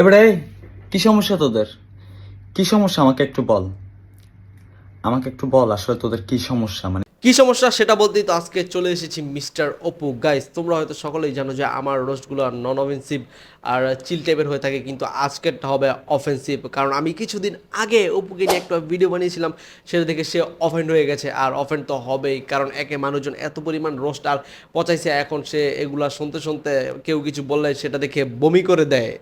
এবারে, কি সমস্যা তোদের? কি সমস্যা? আমাকে একটু বল। আমাকে একটু বল, আসলে তোদের কি সমস্যা? মানে কি সমস্যা সেটা বলতেই তো আজকে চলে এসেছি মিস্টার অপু। গাইস তোমরা হয়তো সকলেই জানো যে আমার রোস্টগুলো আর নন অফেন্সিভ আর চিল টাইপের হয়ে থাকে, কিন্তু আজকেরটা হবে অফেন্সিভ কারণ আমি কিছুদিন আগে অপুকে নিয়ে একটা ভিডিও বানিয়েছিলাম, সেটা দেখে সে অফেন্ড হয়ে গেছে। আর অফেন্ড তো হবেই, কারণ একে মানুষজন এত পরিমাণ রোস্ট আর পচাইছে, এখন সে এগুলা শুনতে শুনতে কেউ কিছু বললে সেটা দেখে বমি করে দেয়।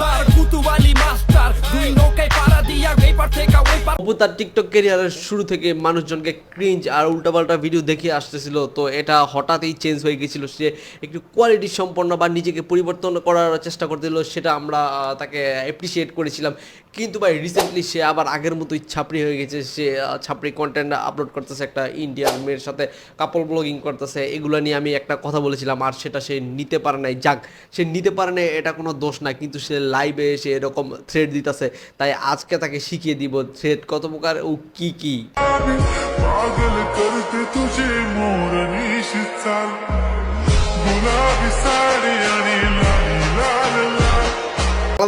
Gaspar, Kutubali master. দুই নৌকায় পাড়া দিয়া এপার থেকে ওই পার অপু তার টিকটক ক্যারিয়ারের শুরু থেকে মানুষজনকে ক্রিঞ্জ আর উল্টাপাল্টা ভিডিও দেখিয়ে আসতেছিল। তো এটা হঠাৎই চেঞ্জ হয়ে গেছিল। সে একটু কোয়ালিটি সম্পন্ন বা নিজেকে পরিবর্তন করার চেষ্টা করতেছিল সেটা আমরা তাকে অ্যাপ্রিসিয়েট করেছিলাম। কিন্তু ভাই রিসেন্টলি সে আবার আগের মতোই ছাপড়ি হয়ে গেছে। সে ছাপড়ি কন্টেন্ট আপলোড করতেছে একটা ইন্ডিয়ান মেয়ের সাথে কাপল ব্লগিং করতেছে। এগুলো নিয়ে আমি একটা কথা বলেছিলাম আর সেটা সে নিতে পারে নাই। যাক সে নিতে পারে না এটা কোনো দোষ না কিন্তু সে লাইভে এসে এরকম থ্রেড দিতেছে, তাই আজকে তাকে শিখিয়ে দিব থ্রেড কত প্রকার ও কি কি। পাগল করতে তুঝে মোর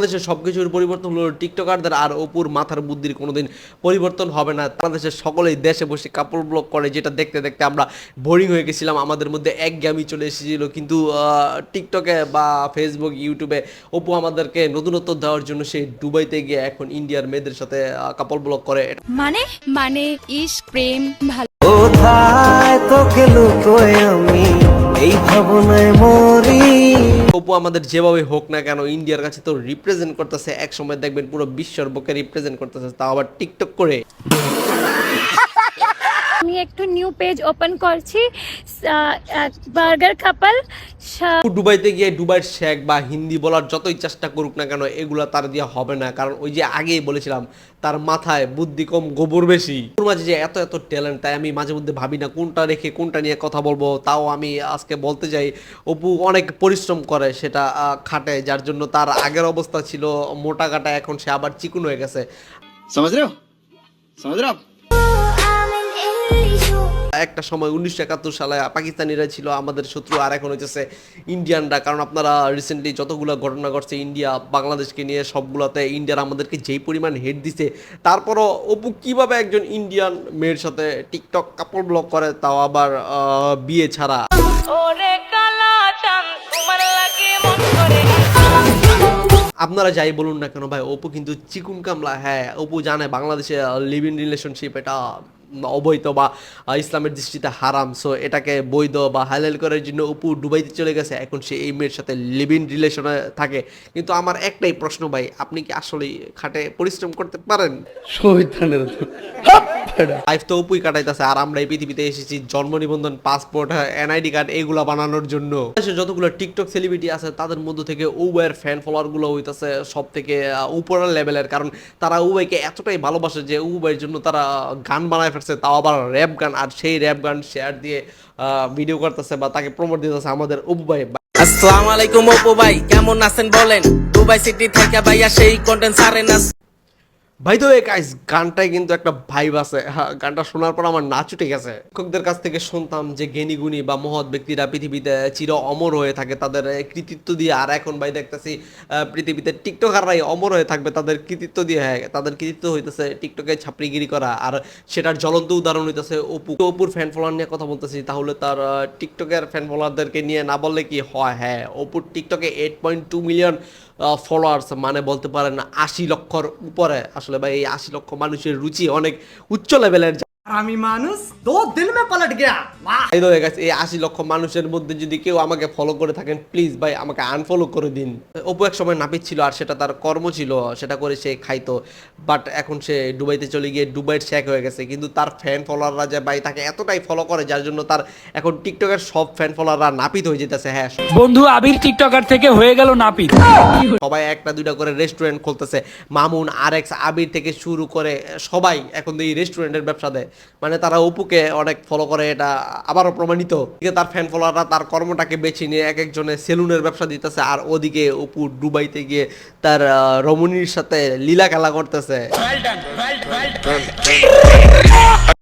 বাংলাদেশের সব কিছুর পরিবর্তন হলো টিকটকারদের আর অপুর মাথার বুদ্ধির কোনোদিন পরিবর্তন হবে না। বাংলাদেশের সকলেই দেশে বসে কাপড় ব্লগ করে যেটা দেখতে দেখতে আমরা বোরিং হয়ে গেছিলাম। আমাদের মধ্যে একঘেয়ামি চলে এসেছিল। কিন্তু আহ, টিকটকে বা ফেসবুক ইউটিউবে অপু আমাদেরকে নতুনত্ব দেওয়ার জন্য সে দুবাইতে গিয়ে এখন ইন্ডিয়ার মেয়েদের সাথে কাপড় ব্লগ করে। মানে? মানে ইস প্রেম ভালো। কোথায় তোকে লুকোয় আমি? এই ভাবনায় মরি। অপু আমাদের যেভাবে হোক না কেন ইন্ডিয়ার কাছে তো রিপ্রেজেন্ট করতেছে। এক সময় দেখবেন পুরো বিশ্বর বুকে রিপ্রেজেন্ট করতেছে। তাও আবার টিকটক করে। আমি একটু নিউ পেজ ওপেন করছি। বার্গার কাপল দুবাইতে গিয়ে দুবাইয়ের শেখ বা হিন্দি বলার যতই চেষ্টা করুক না কেন এগুলো তার দিয়ে হবে না। কারণ ওই যে আগেই বলেছিলাম তার মাথায় বুদ্ধি কম গোবর বেশি। ওর মাঝে যে এত এত ট্যালেন্ট তাই আমি মাঝে মধ্যে ভাবি না কোনটা রেখে কোনটা নিয়ে কথা বলব। তাও আমি আজকে বলতে চাই অপু অনেক পরিশ্রম করে সেটা খাটে যার জন্য তার আগের অবস্থা ছিল মোটা কাটা এখন সে আবার চিকুন হয়ে গেছে। সমাজ রাও সমাজ একটা সময় উনিশশো একাত্তর সালে পাকিস্তানিরা ছিল আমাদের শত্রু আর এখন হচ্ছে ইন্ডিয়ানরা। কারণ আপনারা রিসেন্টলি যতগুলো ঘটনা ঘটছে ইন্ডিয়া বাংলাদেশকে নিয়ে সবগুলোতে ইন্ডিয়ার আমাদেরকে যেই পরিমাণ হেড দিছে তারপরও অপু কীভাবে একজন ইন্ডিয়ান মেয়ের সাথে টিকটক কাপড় ব্লক করে তাও আবার বিয়ে ছাড়া? আপনারা যাই বলুন না কেন ভাই অপু কিন্তু চিকুন কামলা। হ্যাঁ অপু জানে বাংলাদেশে লিভ ইন রিলেশনশিপ এটা অবৈধ বা ইসলামের দৃষ্টিতে হারাম। সো এটাকে বৈধ বা হালাল করার জন্য অপু ডুবাইতে চলে গেছে। এখন সে এই মেয়ের সাথে লিভ ইন রিলেশনে থাকে। কিন্তু আমার একটাই প্রশ্ন ভাই আপনি কি আসলে খাটে পরিশ্রম করতে পারেন? লাইফ তো অপুই কাটাইতেছে। আর আমরা এই পৃথিবীতে এসেছি জন্ম নিবন্ধন পাসপোর্ট এনআইডি কার্ড এগুলা বানানোর জন্য। যতগুলো টিকটক সেলিব্রিটি আছে তাদের মধ্যে থেকে উবাইয়ের ফ্যান ফলোয়ারগুলো হইতাছে সব থেকে উপরের লেভেলের কারণ তারা উবাইকে এতটাই ভালোবাসে যে উবাইয়ের জন্য তারা গান বানায় ফেলছে তাও আবার র্যাপ গান, আর সেই র্যাপ গান শেয়ার দিয়ে ভিডিও করতেছে বা তাকে প্রমোট দিতেছে আমাদের উবাই আসসালামু আলাইকুম অপু ভাই, কেমন আছেন বলেন? দুবাই সিটি থেকে ভাইয়া সেই কন্টেন্ট সারেন না ভাই তো গাইস গানটায় কিন্তু একটা ভাইব আছে। হ্যাঁ, গানটা শোনার পর আমার নাচ উঠে গেছে। শিক্ষকদের কাছ থেকে শুনতাম যে জ্ঞানী গুণী বা মহৎ ব্যক্তিরা পৃথিবীতে চির অমর হয়ে থাকে তাদের কৃতিত্ব দিয়ে আর এখন ভাই দেখতেছি পৃথিবীতে টিকটকাররাই অমর হয়ে থাকবে তাদের কৃতিত্ব দিয়ে হ্যাঁ তাদের কৃতিত্ব হইতেছে টিকটকে ছাপড়িগিরি করা আর সেটার জ্বলন্ত উদাহরণ হইতেছে অপু। অপুর ফ্যান ফলোয়ার নিয়ে কথা বলতেছি তাহলে তার টিকটকের ফ্যান ফলোয়ারদেরকে নিয়ে না বললে কি হয়? হ্যাঁ অপুর টিকটকে eight point two million followers মানে বলতে পারেন আশি লক্ষর উপরে আসলে ভাই এই আশি লক্ষ মানুষের রুচি অনেক উচ্চ লেভেলের আমি মানুষ দো দিন মে পালট গয়া। এই তো হয়ে গেছে এই আশি লক্ষ মানুষের মধ্যে যদি কেউ আমাকে ফলো করে থাকেন প্লিজ ভাই আমাকে আনফলো করে দিন। অপু এক সময় নাপিত ছিল আর সেটা তার কর্ম ছিল সেটা করে সে খাইতো। বাট এখন সে দুবাইতে চলে গিয়ে দুবাইয়ের শেখ হয়ে গেছে। কিন্তু তার ফ্যান ফলোয়াররা যে ভাই তাকে এতটাই ফলো করে যার জন্য তার এখন টিকটকের সব ফ্যান ফলোয়াররা নাপিত হয়ে যেতেছে হ্যাঁ। বন্ধু আবির টিকটকার থেকে হয়ে গেল নাপিত। সবাই একটা দুইটা করে রেস্টুরেন্ট খুলতেছে। মামুন আর এক্স আবির থেকে শুরু করে সবাই এখন এই রেস্টুরেন্টের ব্যবসা দেয়। মানে তারা অপুকে অনেক ফলো করে, এটা আবারও প্রমাণিত। তার ফ্যান ফলোয়াররা তার কর্মটাকে বেছে নিয়ে এক একজনের সেলুনের ব্যবসা দিতেছে, আর ওদিকে অপু ডুবাইতে গিয়ে তার রমণীর সাথে লীলা খেলা করতেছে।